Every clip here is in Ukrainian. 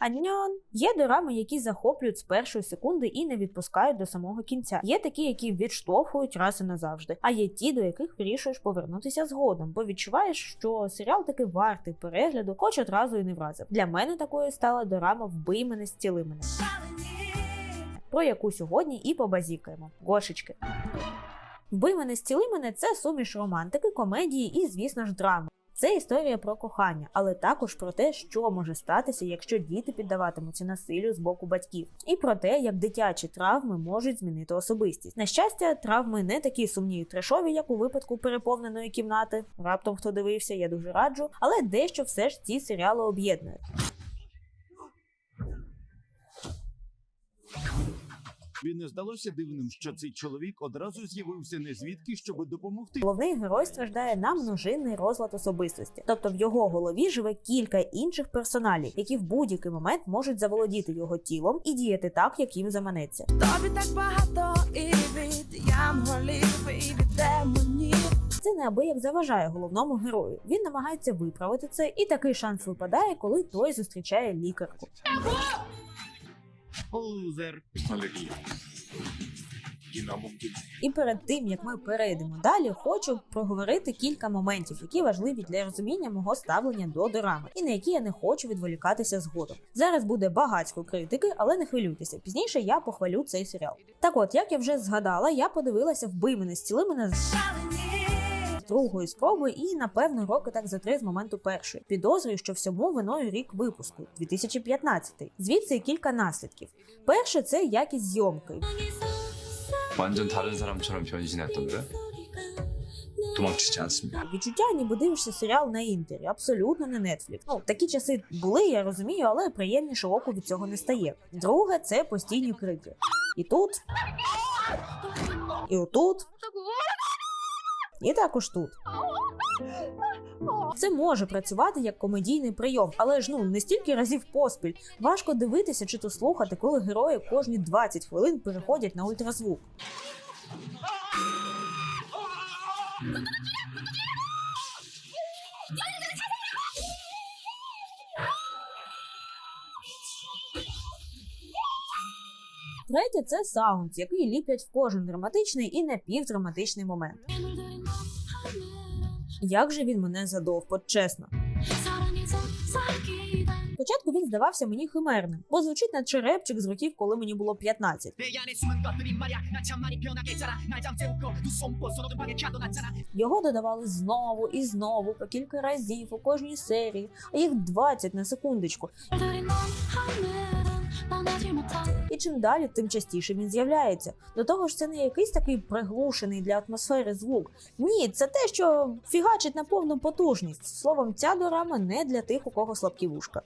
Аньон. Є дорами, які захоплюють з першої секунди і не відпускають до самого кінця. Є такі, які відштовхують раз і назавжди. А є ті, до яких вирішуєш повернутися згодом, бо відчуваєш, що серіал таки вартий перегляду, хоч одразу і не вразив. Для мене такою стала дорама Вбий мене, стіли мене. Про яку сьогодні і побазікаємо. Гошечки. Вбий мене, стіли мене це суміш романтики, комедії і, звісно ж, драми. Це історія про кохання, але також про те, що може статися, якщо діти піддаватимуться насиллю з боку батьків, і про те, як дитячі травми можуть змінити особистість. На щастя, травми не такі сумні і трешові, як у випадку переповненої кімнати. Раптом хто дивився, я дуже раджу, але дещо все ж ці серіали об'єднує. Він не здалося дивним, що цей чоловік одразу з'явився не звідки, щоб допомогти. Головний герой страждає на множинний розлад особистості, тобто в його голові живе кілька інших персоналів, які в будь-який момент можуть заволодіти його тілом і діяти так, як їм заманеться. Тобі так багато і від янголів, і від демонів. Це неабияк заважає головному герою. Він намагається виправити це, і такий шанс випадає, коли той зустрічає лікарку. Лузер. Алергія. І перед тим як ми перейдемо далі, хочу проговорити кілька моментів, які важливі для розуміння мого ставлення до дорами, і на які я не хочу відволікатися згодом. Зараз буде багатько критики, але не хвилюйтеся. Пізніше я похвалю цей серіал. Так от, як я вже згадала, я подивилася вбий мене, стіли мене з другої спроби і напевно роки так за три з моменту першої. Підозрюю, що всьому виною рік випуску 2015. Звідси і кілька наслідків. Перше це якість зйомки. 완전 다른 사람처럼 변신했던데? 도망치지 않습니다. Відчуття, ніби дивишся серіал на інтері, абсолютно не Netflix. Ну такі часи були, я розумію, але приємніше оку від цього не стає. Друге, це постійні крики. І тут, і отут, і також тут. Це може працювати як комедійний прийом, але ж ну не стільки разів поспіль. Важко дивитися чи то слухати, коли герої кожні 20 хвилин переходять на ультразвук. Третє це саунд, який ліплять в кожен драматичний і напівдраматичний момент. Як же він мене задовпо, чесно. Спочатку він здавався мені химерним, бо звучить наче репчик з років, коли мені було 15. Його додавали знову і знову по кілька разів у кожній серії, а їх 20 на секундочку. І чим далі, тим частіше він з'являється. До того ж, це не якийсь такий приглушений для атмосфери звук. Ні, це те, що фігачить на повну потужність. Словом, ця дорама не для тих, у кого слабкі вушка.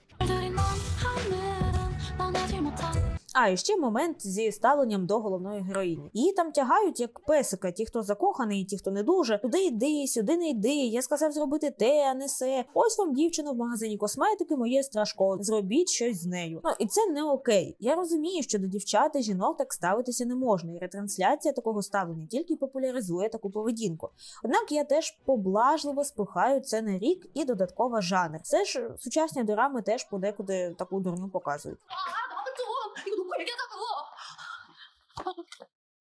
떠나질 못하 А і ще момент зі ставленням до головної героїні. Її там тягають як песика, ті, хто закоханий, ті, хто не дуже. Туди йди, сюди не йди. Я сказав зробити те, а не се. Ось вам дівчина в магазині косметики, моє страшко. Зробіть щось з нею. Ну і це не окей. Я розумію, що до дівчат жінок так ставитися не можна, і ретрансляція такого ставлення тільки популяризує таку поведінку. Однак я теж поблажливо спихаю це на рік і додатково жанр. Це ж сучасні дорами теж подекуди таку дурню показують. 이거 놓고 얘기하자고.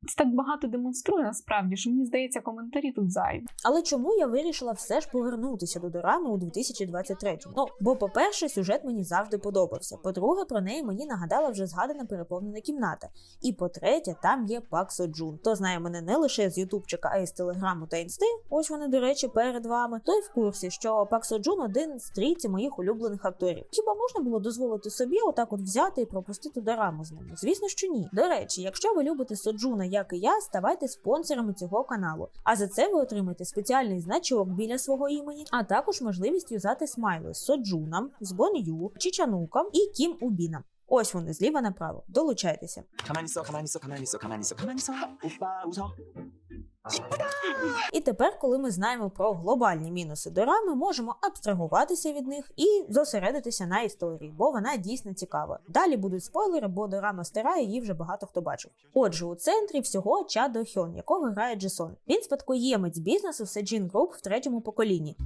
Це так багато демонструє насправді, що мені здається, коментарі тут зайві. Але чому я вирішила все ж повернутися до дорами у 2023? Ну, бо, по-перше, сюжет мені завжди подобався. По-друге, про неї мені нагадала вже згадана переповнена кімната. І по-третє, там є Пак Соджун. Хто знає мене не лише з Ютубчика, а й з телеграму та інсти. Ось вони, до речі, перед вами. Той в курсі, що Пак Соджун один з трійці моїх улюблених акторів. Хіба можна було дозволити собі отак от взяти і пропустити дораму з ними? Звісно, що ні. До речі, якщо ви любите Соджуна, як і я, ставайте спонсорами цього каналу. А за це ви отримаєте спеціальний значок біля свого імені, а також можливість юзати смайли з Соджуном, з Чічануком і Кім Убіном. Ось вони зліва направо. Долучайтеся. І тепер, коли ми знаємо про глобальні мінуси дорами, можемо абстрагуватися від них і зосередитися на історії, бо вона дійсно цікава. Далі будуть спойлери, бо дорама стирає її вже багато хто бачив. Отже, у центрі всього чадо Хьон, якого грає Джесон. Він спадкоємець бізнесу Седжін Груп в третьому поколінні.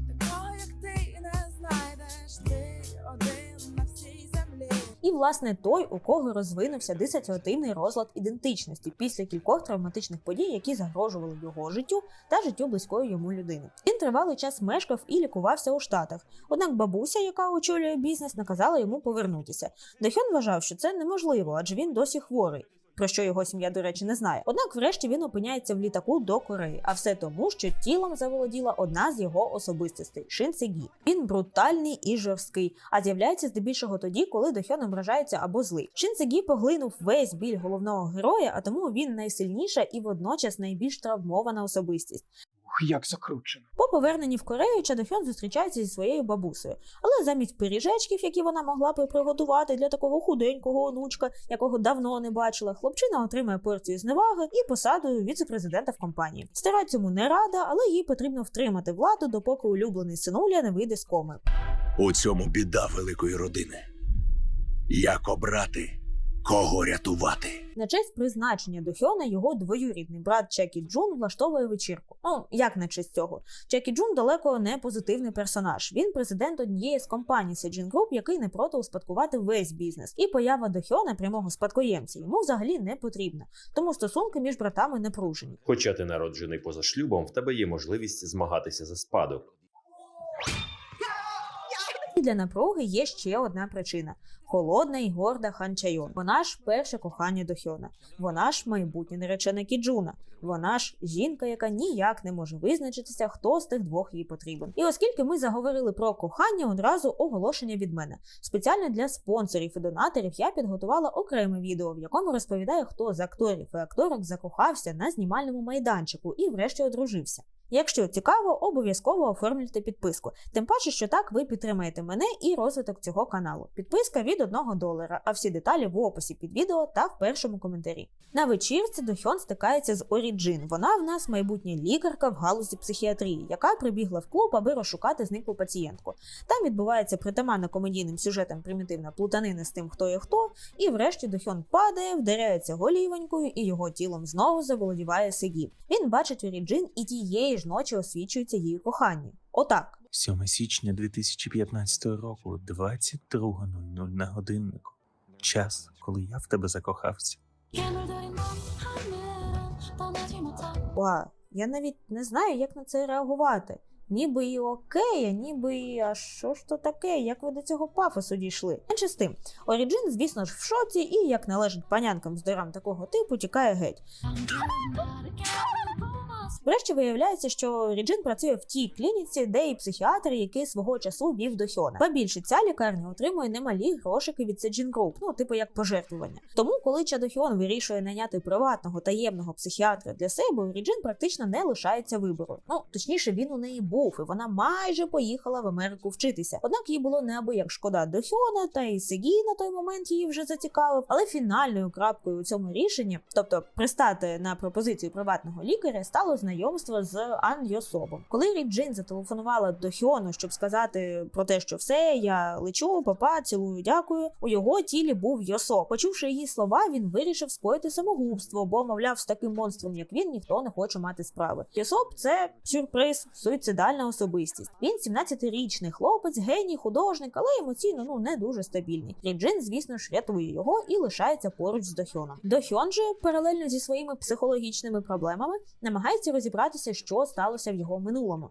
І власне той, у кого розвинувся дисоціативний розлад ідентичності після кількох травматичних подій, які загрожували його життю та життю близької йому людини. Він тривалий час мешкав і лікувався у Штатах. Однак бабуся, яка очолює бізнес, наказала йому повернутися. Дехьон вважав, що це неможливо, адже він досі хворий. Про що його сім'я, до речі, не знає. Однак, врешті, він опиняється в літаку до Кореї, а все тому, що тілом заволоділа одна з його особистостей Шин Сегі. Він брутальний і жорсткий, а з'являється здебільшого тоді, коли Дохьон ображається або злий. Шин Сегі поглинув весь біль головного героя, а тому він найсильніша і водночас найбільш травмована особистість. Ух, як закручено. По поверненні в Корею Чадохьон зустрічається зі своєю бабусею, але замість пиріжечків, які вона могла би приготувати для такого худенького онучка, якого давно не бачила, хлопчина отримує порцію зневаги і посаду віце-президента в компанії. Стара цьому не рада, але їй потрібно втримати владу, допоки улюблений синуля не вийде з коми. У цьому біда великої родини. Як обрати, кого рятувати? На честь призначення Дохьона його двоюрідний брат Чекі Джун влаштовує вечірку. Ну як на честь цього? Чекі Джун далеко не позитивний персонаж. Він президент однієї з компаній Sejin Group, який не проти успадкувати весь бізнес. І поява Дохьона, прямого спадкоємця, йому взагалі не потрібна. Тому стосунки між братами напружені. Хоча ти народжений поза шлюбом, в тебе є можливість змагатися за спадок. І для напруги є ще одна причина: холодна і горда Хан Чайон. Вона ж перше кохання Дохьона. Вона ж майбутня наречена Кіджуна. Вона ж жінка, яка ніяк не може визначитися, хто з тих двох їй потрібен. І оскільки ми заговорили про кохання, одразу оголошення від мене. Спеціально для спонсорів і донаторів я підготувала окреме відео, в якому розповідаю, хто з акторів і акторок закохався на знімальному майданчику і врешті одружився. Якщо цікаво, обов'язково оформлюйте підписку. Тим паче, що так ви підтримаєте мене і розвиток цього каналу. Підписка від 1 долара, а всі деталі в описі під відео та в першому коментарі. На вечірці Дохьон стикається з Оріджин. Вона в нас майбутня лікарка в галузі психіатрії, яка прибігла в клуб, аби розшукати зниклу пацієнтку. Там відбувається притаманна комедійним сюжетом примітивна плутанина з тим, хто є хто, і врешті Дохьон падає, вдаряється голівонькою, і його тілом знову заволодіває Сегі. Він бачить Оріджин і тієї ж ночі освічується її коханні. Отак. 7 січня 2015 року, 22.00 на годиннику. Час, коли я в тебе закохався. Ва, я навіть не знаю, як на це реагувати. Ніби і окей, а ніби і а що ж то таке, як ви до цього пафосу дійшли? Менше з тим, Оріджин, звісно ж, в шоці, і, як належить панянкам з дирам такого типу, тікає геть. Врешті виявляється, що Ріджин працює в тій клініці, де і психіатр, який свого часу вів до Хьона. Ба більше ця лікарня отримує немалі грошики від Sejin Group, ну типу як пожертвування. Тому, коли Чадохьон вирішує найняти приватного таємного психіатра для себе, Ріджин практично не лишається вибору. Ну точніше, він у неї був, і вона майже поїхала в Америку вчитися. Однак їй було неабияк шкода до Хьона, та і Сегі на той момент її вже зацікавив. Але фінальною крапкою у цьому рішенні, тобто пристати на пропозицію приватного лікаря, стало знайомство з Ан Йособом. Коли Ріджин зателефонувала до Хьону, щоб сказати про те, що все, я лечу, папа, цілую, дякую. У його тілі був Йосоп. Почувши її слова, він вирішив скоїти самогубство, бо, мовляв, з таким монстром, як він, ніхто не хоче мати справи. Йосоп це сюрприз, суїцидальна особистість. Він 17-річний хлопець, геній, художник, але емоційно ну не дуже стабільний. Ріджин, звісно ж, рятує його і лишається поруч з Дохьоном. Дохьон же, паралельно зі своїми психологічними проблемами, намагається розібратися, що сталося в його минулому.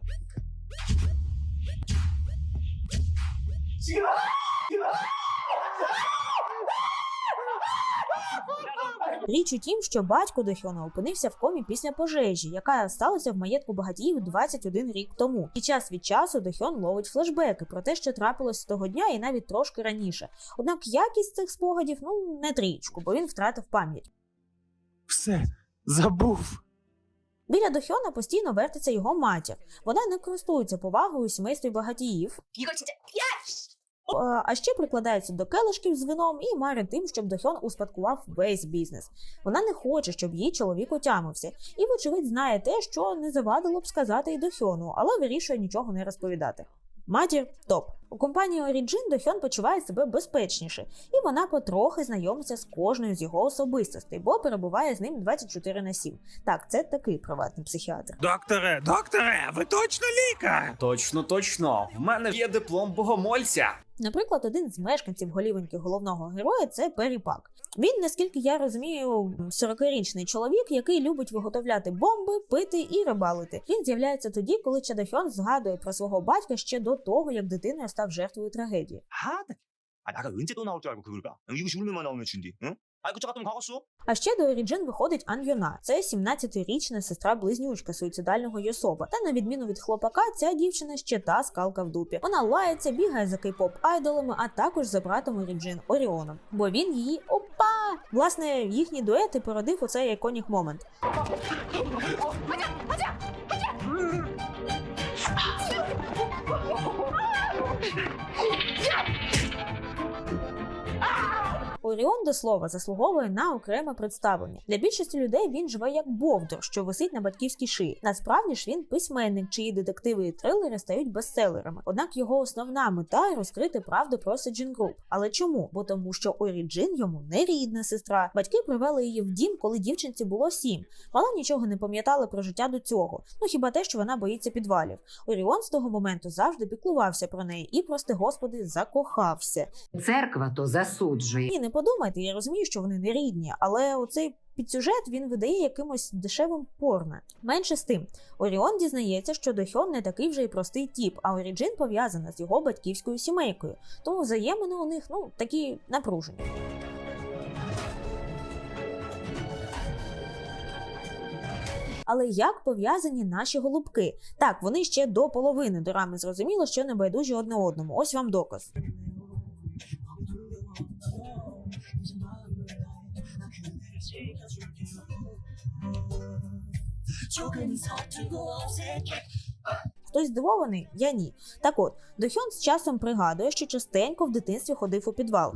Річ у тім, що батько Дохьона опинився в комі після пожежі, яка сталася в маєтку багатіїв 21 рік тому. І час від часу Дохьон ловить флешбеки про те, що трапилось того дня, і навіть трошки раніше. Однак якість цих спогадів ну не трічку, бо він втратив пам'ять. Все, забув. Біля Дохьона постійно вертиться його матір. Вона не користується повагою у багатіїв. А ще прикладається до келишків з вином і марить тим, щоб Дохьон успадкував весь бізнес. Вона не хоче, щоб її чоловік отямився, і, вочевидь, знає те, що не завадило б сказати і Дохьону, але вирішує нічого не розповідати. Матір топ. У компанії Origin Дохьон почуває себе безпечніше, і вона потрохи знайомиться з кожною з його особистостей, бо перебуває з ним 24 на 7. Так, це такий приватний психіатр. Докторе, докторе, ви точно лікар? Точно, точно. В мене є диплом богомольця. Наприклад, один з мешканців голівоньки головного героя це Пері Пак. Він, наскільки я розумію, 40-річний чоловік, який любить виготовляти бомби, пити і рибалити. Він з'являється тоді, коли Чадохьон згадує про свого батька ще до того, як дитиною став жертвою трагедії. 아, 아 나가 언제 또 나올 줄 알고 그걸 봐. 이거 울면만 나오면 준디. 응? 아 이거 저 같으면 가겠어? А ще до Оріджин виходить Ан'юна. Це 17-річна сестра-близнючка суїцидального Йособа. Та на відміну від хлопака, ця дівчина ще та скалка в дупі. Вона лається, бігає за кей-поп айдолами, а також за братом Оріджин Оріоном. Бо він її опа! Власне, їхній дует і породив оцей іконік момент. Thank you. Оріон до слова заслуговує на окреме представлення. Для більшості людей він живе як бовдур, що висить на батьківській шиї. Насправді ж він письменник, чиї детективи і трилери стають бестселерами. Однак його основна мета розкрити правду про Седжін Груп. Але чому? Бо тому, що Оріджин йому не рідна сестра. Батьки привели її в дім, коли дівчинці було сім. Мала нічого не пам'ятала про життя до цього. Ну хіба те, що вона боїться підвалів. Оріон з того моменту завжди піклувався про неї і, прости господи, закохався. Церква то засуджує. Ні, не подумайте, я розумію, що вони не рідні, але оцей підсюжет він видає якимось дешевим порно. Менше з тим, Оріон дізнається, що Дохьон не такий вже й простий тіп, а Оріджин пов'язана з його батьківською сімейкою, тому взаємини у них ну такі напружені. Але як пов'язані наші голубки? Так, вони ще до половини до рами зрозуміло, що не байдужі одне одному. Ось вам доказ. Хтось здивований? Я ні. Так от, Дохьон з часом пригадує, що частенько в дитинстві ходив у підвал.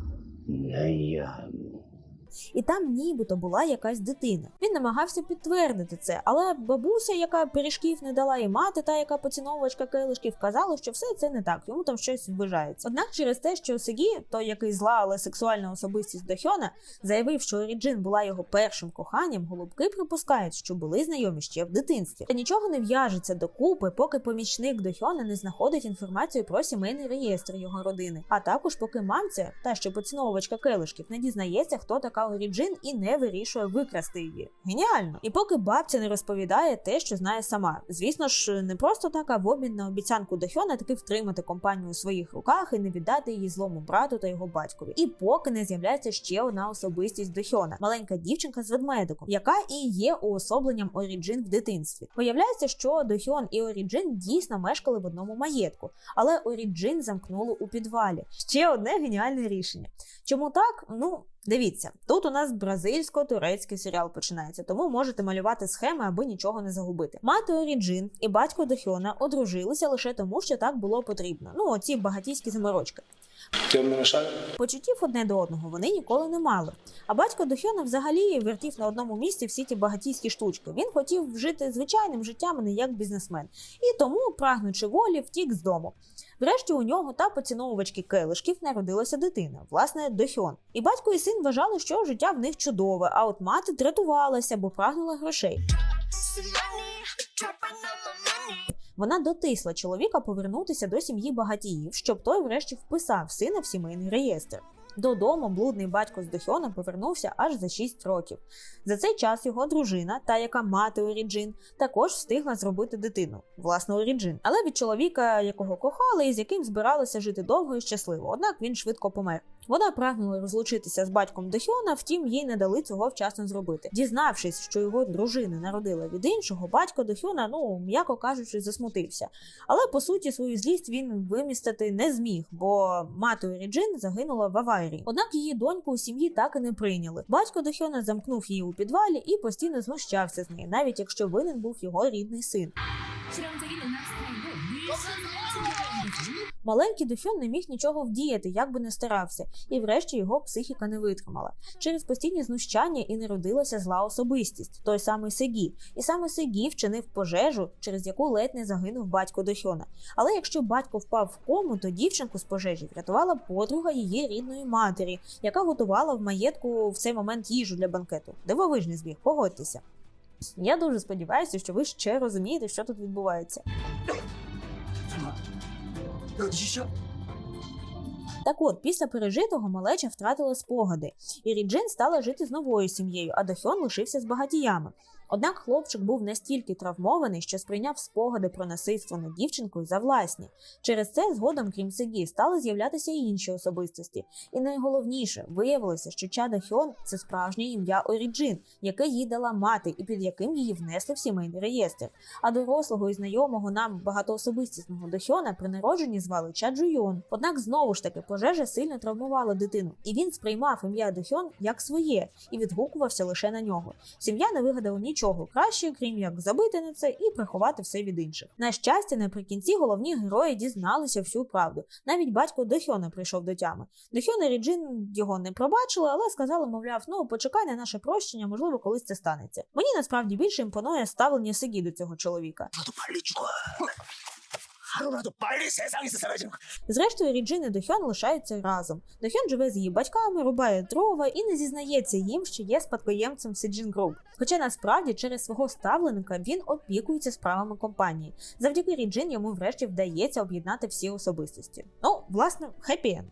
І там нібито була якась дитина. Він намагався підтвердити це, але бабуся, яка пиріжків не дала, і мати, та яка поціновувачка келишків, казали, що все це не так, йому там щось вважається. Однак через те, що Сегі, той який зла, але сексуальна особистість Дохьона, заявив, що Оріджин була його першим коханням, голубки припускають, що були знайомі ще в дитинстві. Та нічого не в'яжеться докупи, поки помічник Дохьона не знаходить інформацію про сімейний реєстр його родини. А також поки мамця, та що поціновувачка келишків, не дізнається, хто така Оріджин і не вирішує викрасти її. Геніально! І поки бабця не розповідає те, що знає сама. Звісно ж, не просто так, а в обмін на обіцянку Дохьона таки втримати компанію у своїх руках і не віддати її злому брату та його батькові. І поки не з'являється ще одна особистість Дохьона, маленька дівчинка з ведмедиком, яка і є уособленням Оріджин в дитинстві. Виявляється, що Дохьон і Оріджин дійсно мешкали в одному маєтку, але Оріджин замкнули у підвалі. Ще одне геніальне рішення. Чому так? Ну. Дивіться, тут у нас бразильсько-турецький серіал починається, тому можете малювати схеми, аби нічого не загубити. Мати Оріджин і батько Дохьона одружилися лише тому, що так було потрібно. Ну, оці багатійські заморочки. Почуттів одне до одного вони ніколи не мали. А батько Дохьона взагалі вертів на одному місці всі ті багатійські штучки. Він хотів жити звичайним життям, а не як бізнесмен. І тому, прагнучи волі, втік з дому. Врешті у нього та поціновувачки келишків народилася дитина, власне, Дохьон. І батько і син вважали, що життя в них чудове, а от мати дратувалася, бо прагнула грошей. Вона дотисла чоловіка повернутися до сім'ї багатіїв, щоб той врешті вписав сина в сімейний реєстр. Додому блудний батько з Дохіона повернувся аж за 6 років. За цей час його дружина, та яка мати Оріджин, також встигла зробити дитину, власне, Оріджин. Але від чоловіка, якого кохали і з яким збиралися жити довго і щасливо. Однак він швидко помер. Вона прагнула розлучитися з батьком Дохьона, втім їй не дали цього вчасно зробити. Дізнавшись, що його дружина народила від іншого, батько Дохьона, ну м'яко кажучи, засмутився. Але по суті свою злість він вимістити не зміг, бо мати Оріджин загинула в аварії. Однак її доньку у сім'ї так і не прийняли. Батько Дохьона замкнув її у підвалі і постійно знущався з неї, навіть якщо винен був його рідний син. Маленький Дохьон не міг нічого вдіяти, як би не старався, і врешті його психіка не витримала. Через постійні знущання і народилася зла особистість, той самий Сегі. І саме Сегі вчинив пожежу, через яку ледь не загинув батько Дохьона. Але якщо батько впав в кому, то дівчинку з пожежі врятувала подруга її рідної матері, яка готувала в маєтку в цей момент їжу для банкету. Дивовижний збіг, погодьтеся. Я дуже сподіваюся, що ви ще розумієте, що тут відбувається. Так от, після пережитого малеча втратила спогади, і Ріджин стала жити з новою сім'єю, а Дохьон лишився з багатіями. Однак хлопчик був настільки травмований, що сприйняв спогади про насильство над дівчинкою за власні. Через це згодом, крім Сегі, стали з'являтися і інші особистості. І найголовніше виявилося, що Ча Дохьон – це справжнє ім'я Оріджин, яке їй дала мати, і під яким її внесли в сімейний реєстр. А дорослого і знайомого нам багатоособистісного Дохьона при народженні звали Ча Джуйон. Однак знову ж таки пожежа сильно травмувала дитину, і він сприймав ім'я Дохьон як своє і відгукувався лише на нього. Сім'я не вигадала нічого краще, крім як забити на це і приховати все від інших. На щастя, наприкінці головні герої дізналися всю правду. Навіть батько Дохьона прийшов до тями. Дохьон і Ріджин його не пробачили, але сказали, мовляв, ну почекай на наше прощення, можливо, колись це станеться. Мені насправді більше імпонує ставлення Сегі до цього чоловіка. Зрештою, Ріджин і Дохьон лишаються разом. Дохьон живе з її батьками, рубає дрова і не зізнається їм, що є спадкоємцем Сіджін Груп. Хоча насправді через свого ставленика він опікується справами компанії. Завдяки Ріджин йому врешті вдається об'єднати всі особистості. Ну, власне, хеппі-енд.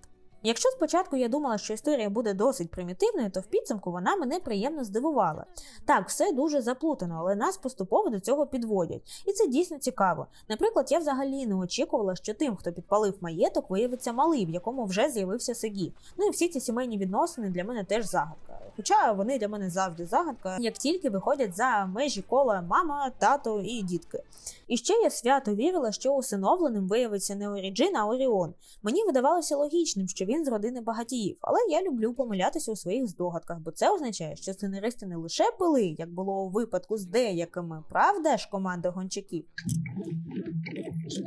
Якщо спочатку я думала, що історія буде досить примітивною, то в підсумку вона мене приємно здивувала. Так, все дуже заплутано, але нас поступово до цього підводять. І це дійсно цікаво. Наприклад, я взагалі не очікувала, що тим, хто підпалив маєток, виявиться малий, в якому вже з'явився Сегі. Ну і всі ці сімейні відносини для мене теж загадка. Хоча вони для мене завжди загадка, як тільки виходять за межі кола мама, тато і дітки. І ще я свято вірила, що усиновленим виявиться не Оріджин, а Оріон. Мені видавалося логічним, що він з родини багатіїв, але я люблю помилятися у своїх здогадках, бо це означає, що сценаристи не лише пили, як було у випадку з деякими, правда ж, команда гончаків,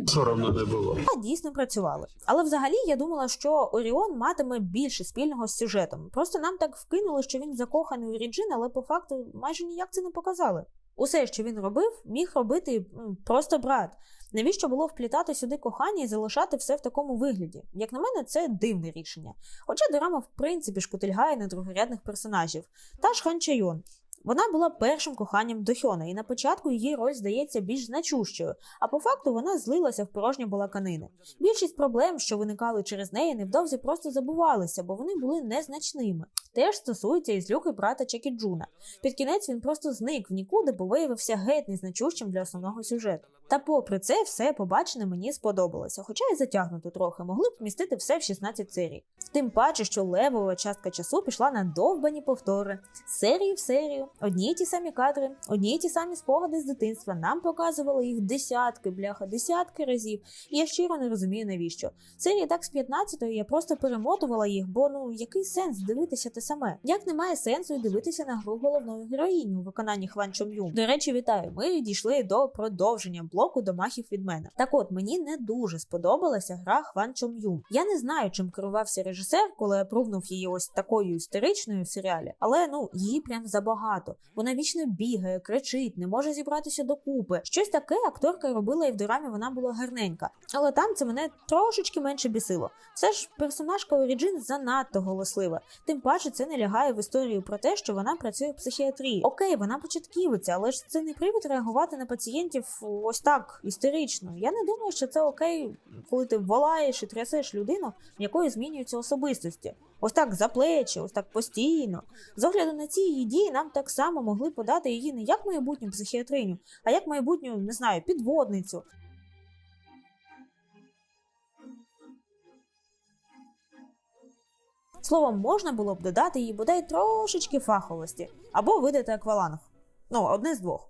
Соромно не було. а дійсно працювали. Але взагалі я думала, що Оріон матиме більше спільного з сюжетом. Просто нам так вкинули, що він закоханий у Ріджин, але по факту майже ніяк це не показали. Усе, що він робив, міг робити просто брат. Навіщо було вплітати сюди кохання і залишати все в такому вигляді? Як на мене, це дивне рішення. Хоча дорама в принципі шкутильгає на другорядних персонажів. Та ж Хан Чайон. Вона була першим коханням Дохьона, і на початку її роль здається більш значущою, а по факту вона злилася в порожні балаканини. Більшість проблем, що виникали через неї, невдовзі просто забувалися, бо вони були незначними. Теж стосується і злюки брата Чекі Джуна. Під кінець він просто зник в нікуди, бо виявився геть незначущим для основного сюжету. Та попри це, все побачене мені сподобалося, хоча й затягнуто трохи, могли б вмістити все в 16 серій. Тим паче, що левова частка часу пішла на довбані повтори. Серії в серію, одні й ті самі кадри, одні й ті самі спогади з дитинства. Нам показували їх десятки, бляха, десятки разів. І я щиро не розумію навіщо. Серії так з 15-ї я просто перемотувала їх, бо ну який сенс дивитися те саме? Як немає сенсу дивитися на гру головної героїні у виконанні Хван Чом Юм. До речі, вітаю! Ми дійшли до продовження блоку домахів від мене. Так от мені не дуже сподобалася гра Хван Чом Юм. Я не знаю, чим керувався режисер, коли опрувнув її ось такою історичною в серіалі, але ну її прям забагато. Вона вічно бігає, кричить, не може зібратися докупи. Щось таке акторка робила і в дорамі вона була гарненька. Але там це мене трошечки менше бісило. Все ж персонажка Оріджин занадто голослива. Тим паче це не лягає в історію про те, що вона працює в психіатрії. Окей, вона початківиця, але ж це не привід реагувати на пацієнтів ось так істерично. Я не думаю, що це окей, коли ти волаєш і трясеш людину, в якої змінюються особистості. Ось так за плечі, ось так постійно. З огляду на ці її дії нам так само могли подати її не як майбутню психіатриню, а як майбутню, не знаю, підводницю. Словом, можна було б додати їй бодай трошечки фаховості або видати акваланг. Ну, одне з двох.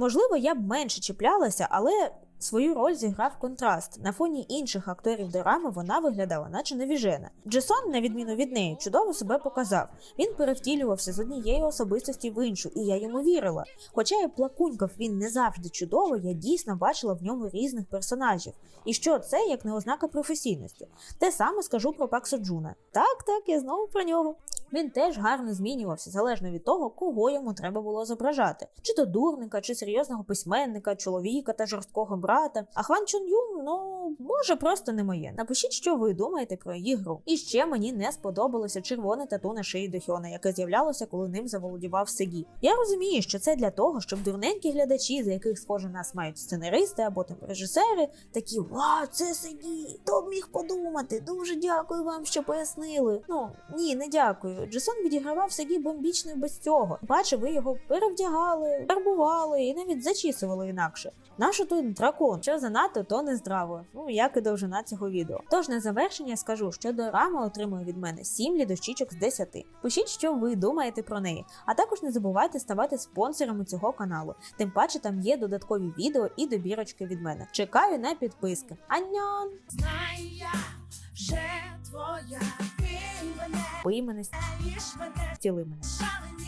Можливо, я б менше чіплялася, але Свою роль зіграв контраст. На фоні інших акторів дорами вона виглядала, наче навіжена. Джесон, на відміну від неї, чудово себе показав. Він перевтілювався з однієї особистості в іншу, і я йому вірила. Хоча і плакунькав він не завжди чудово, я дійсно бачила в ньому різних персонажів. І що це як не ознака професійності? Те саме скажу про Паксо Джуна. Так, так, я знову про нього. Він теж гарно змінювався, залежно від того, кого йому треба було зображати: чи то дурника, чи серйозного письменника, чоловіка та жорсткого брата. А Хван Чун Юн, ну може просто не моє. Напишіть, що ви думаєте про її гру. І ще мені не сподобалося червоне тату на шиї Дохьона, яке з'являлося, коли ним заволодівав Сегі. Я розумію, що це для того, щоб дурненькі глядачі, за яких схоже нас мають сценаристи або там режисери, такі Вау, це Сегі! Хто б міг подумати? Дуже дякую вам, що пояснили. Ну ні, не дякую. Джесон відігравав Сегі бомбічно і без цього. Бачив, ви його перевдягали, фарбували і навіть зачісували інакше. Нащо тут дракон? Що занадто, то не здраво. Ну як і довжина цього відео. Тож на завершення скажу, що дорама отримує від мене 7 лідощічок з 10. Пишіть, що ви думаєте про неї. А також не забувайте ставати спонсорами цього каналу. Тим паче там є додаткові відео і добірочки від мене. Чекаю на підписки. Аньон! Знай я вже твоя, кинь мене, мене, стіли мене. шалені